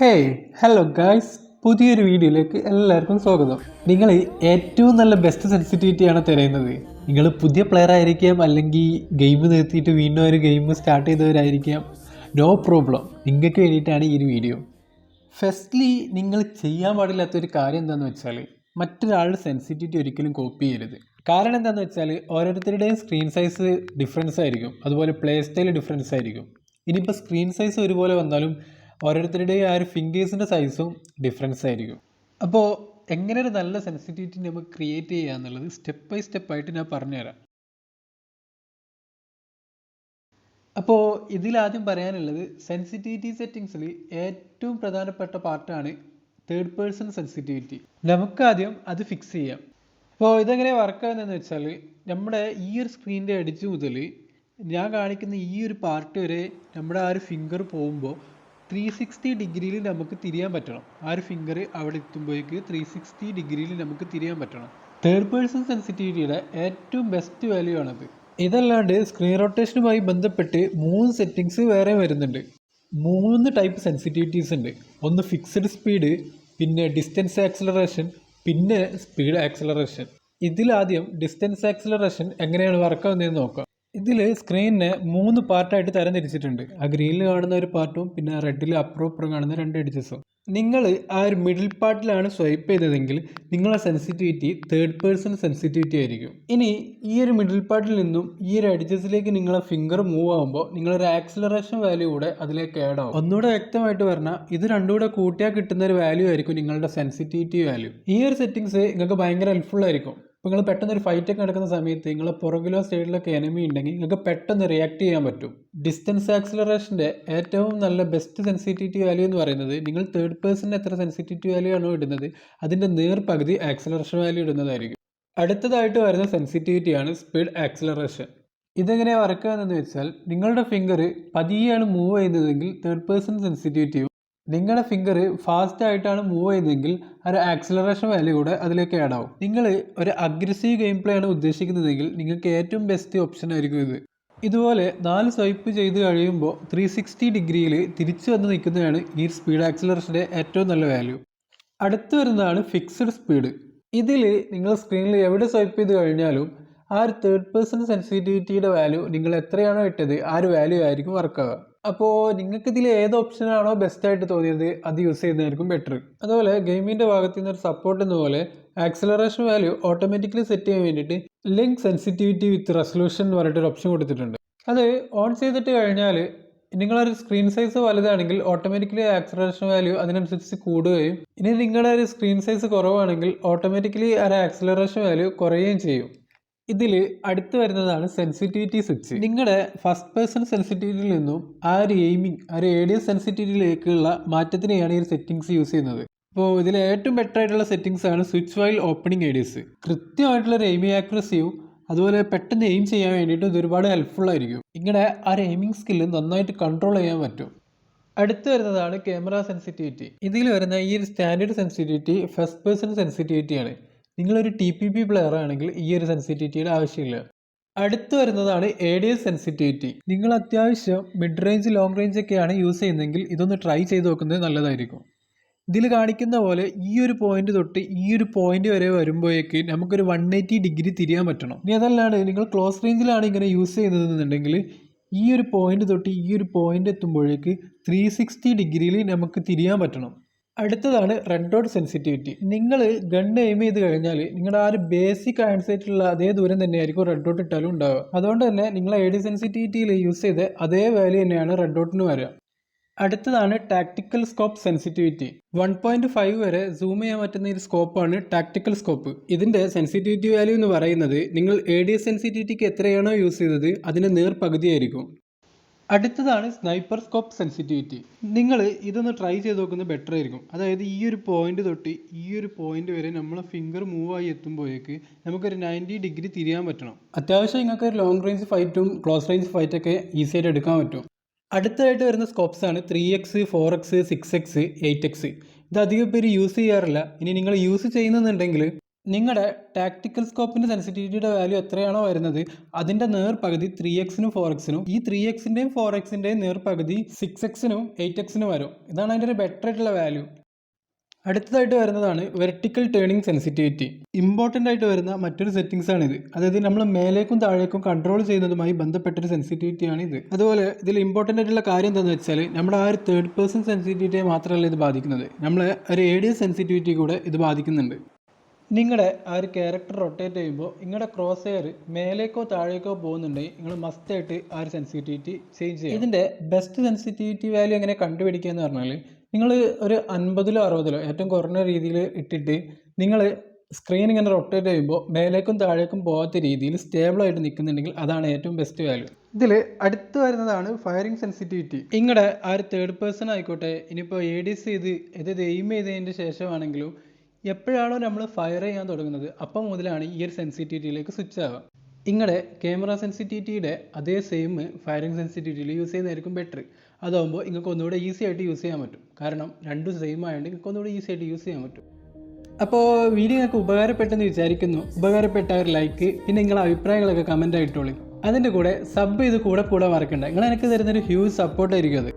Hey hello guys പുതിയൊരു വീഡിയോയിലേക്ക് എല്ലാവർക്കും സ്വാഗതം. നിങ്ങൾ ഏറ്റവും നല്ല ബെസ്റ്റ് സെൻസിറ്റിവിറ്റിയാണ് തിരയുന്നത്. നിങ്ങൾ പുതിയ പ്ലെയർ ആയിരിക്കാം അല്ലെങ്കിൽ ഗെയിം നിർത്തിയിട്ട് വീണ്ടും ഒരു ഗെയിം സ്റ്റാർട്ട് ചെയ്തവരായിരിക്കാം. നോ പ്രോബ്ലം നിങ്ങൾക്ക് വേണ്ടിയിട്ടാണ് ഈ ഒരു വീഡിയോ ഫസ്റ്റ്ലി നിങ്ങൾ ചെയ്യാൻ പാടില്ലാത്ത ഒരു കാര്യം എന്താണെന്ന് വെച്ചാൽ മറ്റൊരാളുടെ സെൻസിറ്റിവിറ്റി ഒരിക്കലും കോപ്പി ചെയ്യരുത്. കാരണം എന്താണെന്ന് വെച്ചാൽ ഓരോരുത്തരുടെയും സ്ക്രീൻ സൈസ് ഡിഫറൻസ് ആയിരിക്കും. അതുപോലെ പ്ലേ സ്റ്റൈൽ ഡിഫറൻസ് ആയിരിക്കും. ഇനിയിപ്പോൾ സ്ക്രീൻ സൈസ് ഒരുപോലെ വന്നാലും ഓരോരുത്തരുടെയും ആ ഒരു ഫിംഗേഴ്സിന്റെ സൈസും ഡിഫറൻസ് ആയിരിക്കും. അപ്പോൾ എങ്ങനെ ഒരു നല്ല സെൻസിറ്റിവിറ്റി നമുക്ക് ക്രിയേറ്റ് ചെയ്യുക എന്നുള്ളത് സ്റ്റെപ്പ് ബൈ സ്റ്റെപ്പ് ആയിട്ട് ഞാൻ പറഞ്ഞുതരാം. അപ്പോൾ ഇതിലാദ്യം പറയാനുള്ളത് സെൻസിറ്റിവിറ്റി സെറ്റിങ്സിൽ ഏറ്റവും പ്രധാനപ്പെട്ട പാർട്ടാണ് തേർഡ് പേഴ്സൺ സെൻസിറ്റിവിറ്റി നമുക്കാദ്യം അത് ഫിക്സ് ചെയ്യാം. അപ്പോൾ ഇതെങ്ങനെ വർക്ക് ആകുന്നതെന്ന് വെച്ചാൽ നമ്മുടെ ഈ ഒരു സ്ക്രീനിന്റെ അടിച്ച് മുതൽ ഞാൻ കാണിക്കുന്ന ഈ ഒരു പാർട്ട് വരെ നമ്മുടെ ആ ഒരു ഫിംഗർ പോകുമ്പോൾ ത്രീ സിക്സ്റ്റി ഡിഗ്രിയിൽ നമുക്ക് തിരിയാൻ പറ്റണം. ആ ഒരു ഫിംഗർ അവിടെ എത്തുമ്പോഴേക്ക് ത്രീ സിക്സ്റ്റി ഡിഗ്രിയിൽ നമുക്ക് തിരിയാൻ പറ്റണം. തേർഡ് പേഴ്സൺ സെൻസിറ്റിവിറ്റിയുടെ ഏറ്റവും ബെസ്റ്റ് വാല്യൂ ആണത്. ഇതല്ലാണ്ട് സ്ക്രീൻ റൊട്ടേഷനുമായി ബന്ധപ്പെട്ട് മൂന്ന് സെറ്റിങ്സ് വേറെ വരുന്നുണ്ട്. മൂന്ന് ടൈപ്പ് സെൻസിറ്റിവിറ്റീസ് ഉണ്ട്. ഒന്ന് ഫിക്സഡ് സ്പീഡ് പിന്നെ ഡിസ്റ്റൻസ് ആക്സലറേഷൻ പിന്നെ സ്പീഡ് ആക്സലറേഷൻ ഇതിലാദ്യം ഡിസ്റ്റൻസ് ആക്സലറേഷൻ എങ്ങനെയാണ് വർക്ക് ആവുന്നതെന്ന് നോക്കാം. ഇതിൽ സ്ക്രീനിനെ മൂന്ന് പാർട്ടായിട്ട് തരംതിരിച്ചിട്ടുണ്ട്. ആ ഗ്രീനിൽ കാണുന്ന ഒരു പാർട്ടും പിന്നെ റെഡിൽ അപ്പുറം കാണുന്ന രണ്ട് എഡ്ജസും നിങ്ങൾ ആ ഒരു മിഡിൽ പാർട്ടിലാണ് സ്വൈപ്പ് ചെയ്തതെങ്കിൽ നിങ്ങളുടെ സെൻസിറ്റിവിറ്റി തേർഡ് പേഴ്സൺ സെൻസിറ്റിവിറ്റി ആയിരിക്കും. ഇനി ഈ ഒരു മിഡിൽ പാർട്ടിൽ നിന്നും ഈ ഒരു എഡ്ജസിലേക്ക് നിങ്ങളെ ഫിംഗർ മൂവ് ആകുമ്പോൾ നിങ്ങളൊരു ആക്സിലറേഷൻ വാല്യൂ കൂടെ അതിലേക്ക് ആഡ് ആവും. ഒന്നുകൂടെ വ്യക്തമായിട്ട് പറഞ്ഞാൽ ഇത് രണ്ടും കൂടെ കൂട്ടിയാൽ കിട്ടുന്ന ഒരു വാല്യൂ ആയിരിക്കും നിങ്ങളുടെ സെൻസിറ്റിവിറ്റി വാല്യൂ ഈ ഒരു സെറ്റിങ്സ് നിങ്ങൾക്ക് ഭയങ്കര ഹെൽപ്ഫുൾ ആയിരിക്കും. ഇപ്പോൾ നിങ്ങൾ പെട്ടെന്ന് ഒരു ഫൈറ്റ് ഒക്കെ നടക്കുന്ന സമയത്ത് നിങ്ങൾ പുറകിലോ സൈഡിലൊക്കെ എനമി ഉണ്ടെങ്കിൽ നിങ്ങൾക്ക് പെട്ടെന്ന് റിയാക്ട് ചെയ്യാൻ പറ്റും. ഡിസ്റ്റൻസ് ആക്സിലറേഷന്റെ ഏറ്റവും നല്ല ബെസ്റ്റ് സെൻസിറ്റിവിറ്റി വാല്യൂ എന്ന് പറയുന്നത് നിങ്ങൾ തേർഡ് പേഴ്സണിന് എത്ര സെൻസിറ്റിവിറ്റി വാല്യൂ ആണോ ഇടുന്നത് അതിന്റെ നേർ പകുതി ആക്സിലറേഷൻ വാല്യൂ ഇടുന്നതായിരിക്കും. അടുത്തതായിട്ട് വരുന്ന സെൻസിറ്റിവിറ്റിയാണ് സ്പീഡ് ആക്സിലറേഷൻ ഇതെങ്ങനെ വർക്ക് എന്ന് വെച്ചാൽ നിങ്ങളുടെ ഫിംഗർ പതിയെയാണ് മൂവ് ചെയ്യുന്നതെങ്കിൽ തേർഡ് പേഴ്സൺ സെൻസിറ്റിവിറ്റിയും നിങ്ങളുടെ ഫിംഗർ ഫാസ്റ്റ് ആയിട്ടാണ് മൂവ് ചെയ്യുന്നതെങ്കിൽ ഒരു ആക്സിലറേഷൻ വാല്യൂ കൂടെ അതിലേക്ക് ആഡ് ആവും. നിങ്ങൾ ഒരു അഗ്രസീവ് ഗെയിം പ്ലേ ആണ് ഉദ്ദേശിക്കുന്നതെങ്കിൽ നിങ്ങൾക്ക് ഏറ്റവും ബെസ്റ്റ് ഓപ്ഷൻ ആയിരിക്കും ഇത്. ഇതുപോലെ നാല് സ്വൈപ്പ് ചെയ്ത് കഴിയുമ്പോൾ ത്രീ സിക്സ്റ്റി ഡിഗ്രിയിൽ തിരിച്ചു വന്ന് നിൽക്കുന്നതാണ് ഈ സ്പീഡ് ആക്സിലറേഷന്റെ ഏറ്റവും നല്ല വാല്യൂ അടുത്ത് വരുന്നതാണ് ഫിക്സഡ് സ്പീഡ് ഇതിൽ നിങ്ങൾ സ്ക്രീനിൽ എവിടെ സ്വൈപ്പ് ചെയ്ത് കഴിഞ്ഞാലും ആ ഒരു തേർഡ് പേഴ്സൺ സെൻസിറ്റിവിറ്റിയുടെ വാല്യൂ നിങ്ങൾ എത്രയാണോ ഇട്ടത് ആ ഒരു വാല്യൂ ആയിരിക്കും വർക്കാവുക അപ്പോൾ നിങ്ങൾക്ക് ഇതിൽ ഏത് ഓപ്ഷനാണോ ബെസ്റ്റ് ആയിട്ട് തോന്നിയത് അത് യൂസ് ചെയ്യുന്നതായിരിക്കും ബെറ്റർ അതുപോലെ ഗെയിമിന്റെ ഭാഗത്ത് നിന്ന് ഒരു സപ്പോർട്ട് എന്ന പോലെ ആക്സലറേഷൻ വാല്യൂ ഓട്ടോമാറ്റിക്കലി സെറ്റ് ചെയ്യാൻ വേണ്ടിയിട്ട് ലിങ്ക് സെൻസിറ്റിവിറ്റി വിത്ത് റെസൊല്യൂഷൻ എന്ന് പറഞ്ഞിട്ട് ഒരു ഓപ്ഷൻ കൊടുത്തിട്ടുണ്ട്. അത് ഓൺ ചെയ്തിട്ട് കഴിഞ്ഞാൽ നിങ്ങളൊരു സ്ക്രീൻ സൈസ് വലുതാണെങ്കിൽ ഓട്ടോമാറ്റിക്കലി ആക്സലറേഷൻ വാല്യൂ അതിനനുസരിച്ച് കൂടുകയും ഇനി നിങ്ങളുടെ ഒരു സ്ക്രീൻ സൈസ് കുറവാണെങ്കിൽ ഓട്ടോമാറ്റിക്കലി ആ ആക്സലറേഷൻ വാല്യൂ കുറയുകയും ചെയ്യും. ഇതിൽ അടുത്ത് വരുന്നതാണ് സെൻസിറ്റിവിറ്റി സ്വിച്ച് നിങ്ങളുടെ ഫസ്റ്റ് പേഴ്സൺ സെൻസിറ്റിവിറ്റിയിൽ നിന്നും ആ ഒരു എയിമിംഗ് ആ ഒരു ഏഡിയ സെൻസിറ്റിവിറ്റിയിലേക്കുള്ള മാറ്റത്തിനെയാണ് ഈ ഒരു സെറ്റിങ്സ് യൂസ് ചെയ്യുന്നത്. അപ്പോൾ ഇതിൽ ഏറ്റവും ബെറ്റർ ആയിട്ടുള്ള സെറ്റിങ്സ് ആണ് സ്വിച്ച് വൈൽ ഓപ്പണിംഗ് ഏഡിയസ് കൃത്യമായിട്ടുള്ള ഒരു എയിമിംഗ് ആക്യുറസിയും അതുപോലെ പെട്ടെന്ന് എയിം ചെയ്യാൻ വേണ്ടിയിട്ട് ഇത് ഒരുപാട് ഹെൽപ്ഫുൾ ആയിരിക്കും. ഇങ്ങനെ ആ ഒരു എയിമിംഗ് സ്കില്ല് നന്നായിട്ട് കൺട്രോൾ ചെയ്യാൻ പറ്റും. അടുത്ത് വരുന്നതാണ് ക്യാമറ സെൻസിറ്റിവിറ്റി ഇതിൽ വരുന്ന ഈ standard sensitivity first person sensitivity ആണ്. നിങ്ങളൊരു ടി പി പി പ്ലെയർ ആണെങ്കിൽ ഈ ഒരു സെൻസിറ്റിവിറ്റിയുടെ ആവശ്യമില്ല. അടുത്ത് വരുന്നതാണ് എ ഡി എസ് സെൻസിറ്റിവിറ്റി നിങ്ങൾ അത്യാവശ്യം മിഡ് റേഞ്ച് ലോങ് റേഞ്ച് ഒക്കെയാണ് യൂസ് ചെയ്യുന്നതെങ്കിൽ ഇതൊന്ന് ട്രൈ ചെയ്ത് നോക്കുന്നത് നല്ലതായിരിക്കും. ഇതിൽ കാണിക്കുന്ന പോലെ ഈ ഒരു പോയിന്റ് തൊട്ട് ഈ ഒരു പോയിന്റ് വരെ വരുമ്പോഴേക്ക് നമുക്കൊരു വൺ എയ്റ്റി ഡിഗ്രി തിരിയാൻ പറ്റണം. ഇനി അതല്ലാണ്ട് നിങ്ങൾ ക്ലോസ് റേഞ്ചിലാണ് ഇങ്ങനെ യൂസ് ചെയ്യുന്നതെന്നുണ്ടെങ്കിൽ ഈ ഒരു പോയിന്റ് തൊട്ട് ഈ ഒരു പോയിന്റ് എത്തുമ്പോഴേക്ക് ത്രീ സിക്സ്റ്റി ഡിഗ്രിയിൽ നമുക്ക് തിരിയാൻ പറ്റണം. അടുത്തതാണ് റെഡ് ഡോട്ട് സെൻസിറ്റിവിറ്റി നിങ്ങൾ ഗൺ എയിം ചെയ്ത് കഴിഞ്ഞാൽ നിങ്ങളുടെ ആ ഒരു ബേസിക് ആൻസൈറ്റുള്ള അതേ ദൂരം തന്നെയായിരിക്കും റെഡ് ഡോട്ട് ഇട്ടാലും ഉണ്ടാവുക. അതുകൊണ്ട് തന്നെ നിങ്ങൾ എ ഡി സെൻസിറ്റിവിറ്റിയിൽ യൂസ് ചെയ്ത് അതേ വാല്യൂ തന്നെയാണ് റെഡ് ഡോട്ടിന് വരിക. അടുത്തതാണ് tactical scope sensitivity one point five വരെ സൂം ചെയ്യാൻ പറ്റുന്ന ഒരു സ്കോപ്പാണ് ടാക്ടിക്കൽ സ്കോപ്പ് ഇതിന്റെ സെൻസിറ്റിവിറ്റി വാല്യൂ എന്ന് പറയുന്നത് നിങ്ങൾ എ ഡി സെൻസിറ്റിവിറ്റിക്ക് എത്രയാണോ യൂസ് ചെയ്തത് അതിന്റെ നേർ പകുതിയായിരിക്കും അടുത്തതാണ് സ്നൈപ്പർ സ്കോപ്പ് സെൻസിറ്റിവിറ്റി നിങ്ങൾ ഇതൊന്ന് ട്രൈ ചെയ്ത് നോക്കുന്നത് ബെറ്റർ ആയിരിക്കും. അതായത് ഈ ഒരു പോയിന്റ് തൊട്ട് ഈ ഒരു പോയിന്റ് വരെ നമ്മളെ ഫിംഗർ മൂവ് ആയി എത്തുമ്പോഴേക്ക് നമുക്കൊരു നയന്റി ഡിഗ്രി തിരിയാൻ പറ്റണം. അത്യാവശ്യം നിങ്ങൾക്ക് ലോങ് റേഞ്ച് ഫൈറ്റും ക്ലോസ് റേഞ്ച് ഫൈറ്റൊക്കെ ഈസി ആയിട്ട് എടുക്കാൻ പറ്റും. അടുത്തതായിട്ട് വരുന്ന സ്കോപ്സ് ആണ് three X four X six X eight X ഇത് അധികം പേര് യൂസ് ചെയ്യാറില്ല. ഇനി നിങ്ങൾ യൂസ് ചെയ്യുന്നുണ്ടെങ്കിൽ നിങ്ങളുടെ ടാക്ടിക്കൽ സ്കോപ്പിന്റെ സെൻസിറ്റിവിറ്റിയുടെ വാല്യൂ എത്രയാണോ വരുന്നത് അതിന്റെ നേർ പകുതി ത്രീ എക്സിനും ഫോർ എക്സിനും ഈ ത്രീ എക്സിന്റെയും ഫോർ എക്സിന്റെയും നേർ പകുതി സിക്സ് എക്സിനും എയ്റ്റ് എക്സിനും വരും. ഇതാണ് അതിന്റെ ഒരു ബെറ്റർ ആയിട്ടുള്ള വാല്യൂ അടുത്തതായിട്ട് വരുന്നതാണ് വെർട്ടിക്കൽ ടേണിംഗ് സെൻസിറ്റിവിറ്റി ഇമ്പോർട്ടന്റ് ആയിട്ട് വരുന്ന മറ്റൊരു സെറ്റിംഗ്സ് ആണ് ഇത് അതായത് നമ്മൾ മേലേക്കും താഴേക്കും കൺട്രോൾ ചെയ്യുന്നതുമായി ബന്ധപ്പെട്ടൊരു സെൻസിറ്റിവിറ്റി ആണ് ഇത് അതുപോലെ ഇതിൽ ഇമ്പോർട്ടന്റ് ആയിട്ടുള്ള കാര്യം എന്താണെന്ന് വെച്ചാൽ നമ്മുടെ ആ ഒരു തേർഡ് പേഴ്സൺ സെൻസിറ്റിവിറ്റിയെ മാത്രമല്ല ഇത് ബാധിക്കുന്നത്. നമ്മളെ ഒരു ഏഡിയ സെൻസിറ്റിവിറ്റി കൂടെ ഇത് ബാധിക്കുന്നുണ്ട്. നിങ്ങളുടെ ആ ഒരു ക്യാരക്ടർ റൊട്ടേറ്റ് ചെയ്യുമ്പോൾ നിങ്ങളുടെ ക്രോസ് എയർ മേലേക്കോ താഴേക്കോ പോകുന്നുണ്ടെങ്കിൽ നിങ്ങൾ മസ്റ്റായിട്ട് ആ ഒരു സെൻസിറ്റിവിറ്റി ചേഞ്ച് ചെയ്യും ഇതിന്റെ ബെസ്റ്റ് സെൻസിറ്റിവിറ്റി വാല്യൂ എങ്ങനെ കണ്ടുപിടിക്കുക എന്ന് പറഞ്ഞാൽ നിങ്ങൾ ഒരു അൻപതിലോ അറുപതിലോ ഏറ്റവും കുറഞ്ഞ രീതിയിൽ ഇട്ടിട്ട് നിങ്ങൾ സ്ക്രീൻ ഇങ്ങനെ റൊട്ടേറ്റ് ചെയ്യുമ്പോൾ മേലേക്കും താഴേക്കും പോകാത്ത രീതിയിൽ സ്റ്റേബിളായിട്ട് നിൽക്കുന്നുണ്ടെങ്കിൽ അതാണ് ഏറ്റവും ബെസ്റ്റ് വാല്യൂ ഇതിൽ അടുത്ത് വരുന്നതാണ് ഫയറിംഗ് സെൻസിറ്റിവിറ്റി നിങ്ങളുടെ ആ ഒരു തേർഡ് പേഴ്സൺ ആയിക്കോട്ടെ ഇനിയിപ്പോൾ എ ഡി സി ഇത് ഇത് എയിം ചെയ്തതിന്റെ ശേഷമാണെങ്കിലും എപ്പോഴാണോ നമ്മൾ ഫയർ ചെയ്യാൻ തുടങ്ങുന്നത് അപ്പം മുതലാണ് ഈ ഒരു സെൻസിറ്റിവിറ്റിയിലേക്ക് സ്വിച്ച് ആവുക. നിങ്ങളുടെ ക്യാമറ സെൻസിറ്റിവിറ്റിയുടെ അതേ സെയിം ഫയറിംഗ് സെൻസിറ്റിവിറ്റിയിൽ യൂസ് ചെയ്യുന്നതായിരിക്കും ബെറ്റർ അതാകുമ്പോൾ നിങ്ങൾക്ക് ഒന്നുകൂടെ ഈസി ആയിട്ട് യൂസ് ചെയ്യാൻ പറ്റും. കാരണം രണ്ടും സെയിം ആയതുകൊണ്ട് നിങ്ങൾക്ക് ഒന്നുകൂടെ ഈസി ആയിട്ട് യൂസ് ചെയ്യാൻ പറ്റും. അപ്പോൾ വീഡിയോ നിങ്ങൾക്ക് ഉപകാരപ്പെട്ടെന്ന് വിചാരിക്കുന്നു. ഉപകാരപ്പെട്ട ഒരു ലൈക്ക് പിന്നെ നിങ്ങളുടെ അഭിപ്രായങ്ങളൊക്കെ കമന്റ് ആയിട്ടോളി അതിന്റെ കൂടെ സബ് ചെയ്ത് കൂടെ കൂടെ മറക്കണ്ട. നിങ്ങൾ എനിക്ക് തരുന്നൊരു ഹ്യൂജ് സപ്പോർട്ടായിരിക്കും അത്.